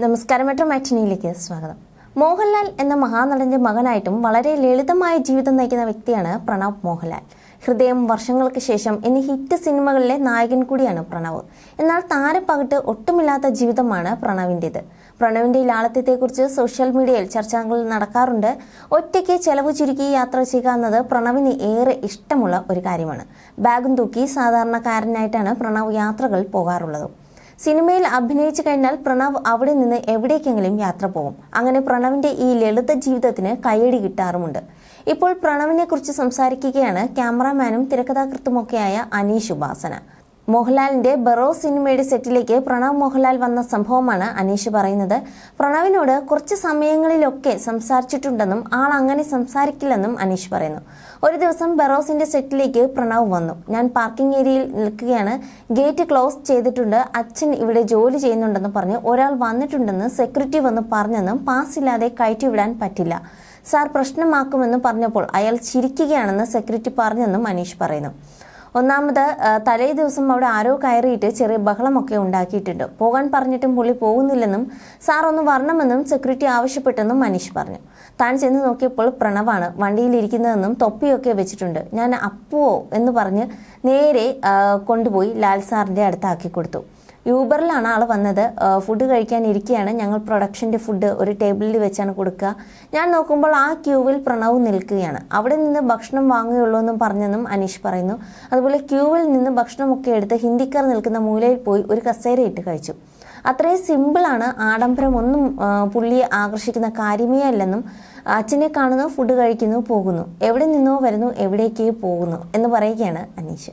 നമസ്കാരം മെട്രോ മാറ്റിനിയിലേക്ക് സ്വാഗതം. മോഹൻലാൽ എന്ന മഹാനടന്റെ മകനായിട്ടും വളരെ ലളിതമായ ജീവിതം നയിക്കുന്ന വ്യക്തിയാണ് പ്രണവ് മോഹൻലാൽ. ഹൃദയം വർഷങ്ങൾക്ക് ശേഷം എന്നീ ഹിറ്റ് സിനിമകളിലെ നായകൻ കൂടിയാണ് പ്രണവ്. എന്നാൽ താരപ്പകിട്ട് ഒട്ടുമില്ലാത്ത ജീവിതമാണ് പ്രണവിന്റേത് പ്രണവിന്റെ ലാളിത്യത്തെക്കുറിച്ച് സോഷ്യൽ മീഡിയയിൽ ചർച്ചകൾ നടക്കാറുണ്ട്. ഒറ്റയ്ക്ക് ചെലവ് ചുരുക്കി യാത്ര ചെയ്യുക എന്നത് പ്രണവിന് ഏറെ ഇഷ്ടമുള്ള ഒരു കാര്യമാണ്. ബാഗും തൂക്കി സാധാരണക്കാരനായിട്ടാണ് പ്രണവ് യാത്രകൾ പോകാറുള്ളത്. സിനിമയിൽ അഭിനയിച്ചു കഴിഞ്ഞാൽ പ്രണവ് അവിടെ നിന്ന് എവിടേക്കെങ്കിലും യാത്ര പോകും. അങ്ങനെ പ്രണവിന്റെ ഈ ലളിത ജീവിതത്തിന് കയ്യടി കിട്ടാറുമുണ്ട്. ഇപ്പോൾ പ്രണവിനെ കുറിച്ച് സംസാരിക്കുകയാണ് ക്യാമറാമാനും തിരക്കഥാകൃത്തുമൊക്കെയായ അനീഷ് ഉപാസന. മോഹൻലാലിന്റെ ബറോ സിനിമയുടെ സെറ്റിലേക്ക് പ്രണവ് മോഹൻലാൽ വന്ന സംഭവമാണ് അനീഷ് പറയുന്നത്. പ്രണവിനോട് കുറച്ച് സമയങ്ങളിലൊക്കെ സംസാരിച്ചിട്ടുണ്ടെന്നും ആൾ അങ്ങനെ സംസാരിക്കില്ലെന്നും അനീഷ് പറയുന്നു. ഒരു ദിവസം ബറോസിന്റെ സെറ്റിലേക്ക് പ്രണവ് വന്നു. ഞാൻ പാർക്കിംഗ് ഏരിയയിൽ നിൽക്കുകയാണ്. ഗേറ്റ് ക്ലോസ് ചെയ്തിട്ടുണ്ട്. അച്ഛൻ ഇവിടെ ജോലി ചെയ്യുന്നുണ്ടെന്ന് പറഞ്ഞ് ഒരാൾ വന്നിട്ടുണ്ടെന്ന് സെക്യൂരിറ്റി വന്ന് പറഞ്ഞെന്നും പാസ് ഇല്ലാതെ കയറ്റിവിടാൻ പറ്റില്ല. സാർ പ്രശ്നമാക്കുമെന്ന് പറഞ്ഞപ്പോൾ അയാൾ ചിരിക്കുകയാണെന്ന് സെക്യൂരിറ്റി പറഞ്ഞെന്നും അനീഷ് പറയുന്നു. ഒന്നാമത് തലേ ദിവസം അവിടെ ആരോ കയറിയിട്ട് ചെറിയ ബഹളമൊക്കെ ഉണ്ടാക്കിയിട്ടുണ്ട്. പോകാൻ പറഞ്ഞിട്ടും പുള്ളി പോകുന്നില്ലെന്നും സാർ ഒന്ന് വരണമെന്നും സെക്യൂരിറ്റി ആവശ്യപ്പെട്ടെന്നും മനീഷ് പറഞ്ഞു. താൻ ചെന്ന് നോക്കിയപ്പോൾ പ്രണവാണ് വണ്ടിയിലിരിക്കുന്നതെന്നും തൊപ്പിയൊക്കെ വെച്ചിട്ടുണ്ട്. ഞാൻ അപ്പുവോ എന്ന് പറഞ്ഞ് നേരെ കൊണ്ടുപോയി ലാൽ സാറിന്റെ അടുത്താക്കി കൊടുത്തു. യൂബറിലാണ് ആൾ വന്നത്. ഫുഡ് കഴിക്കാൻ ഇരിക്കുകയാണ് ഞങ്ങൾ പ്രൊഡക്ഷന്റെ ഫുഡ് ഒരു ടേബിളിൽ വെച്ചാണ് കൊടുക്കുക. ഞാൻ നോക്കുമ്പോൾ ആ ക്യൂവിൽ പ്രണവ് നിൽക്കുകയാണ്. അവിടെ നിന്ന് ഭക്ഷണം വാങ്ങുകയുള്ളൂ എന്നും പറഞ്ഞെന്നും അനീഷ് പറയുന്നു. അതുപോലെ ക്യൂവിൽ നിന്ന് ഭക്ഷണമൊക്കെ എടുത്ത് ഹിന്ദിക്കാർ നിൽക്കുന്ന മൂലയിൽ പോയി ഒരു കസേര ഇട്ട് കഴിച്ചു. അത്രയും സിമ്പിളാണ് ആഡംബരം ഒന്നും ആ, പുള്ളിയെ ആകർഷിക്കുന്ന കാര്യമേ അല്ലെന്നും അച്ഛനെ കാണുന്നു ഫുഡ് കഴിക്കുന്നു പോകുന്നു. എവിടെ നിന്നോ വരുന്നു എവിടേക്കേ പോകുന്നു എന്ന് പറയുകയാണ് Aneesh.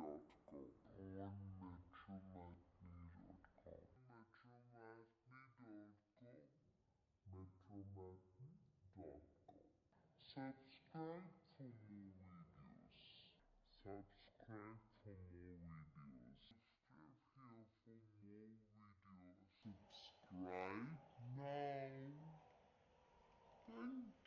MetroMathMe.com. On MetroMathMe.com. MetroMathMe.com. MetroMathMe.com. Subscribe for more videos. Subscribe for more videos. Subscribe here for more videos. Subscribe now. Thank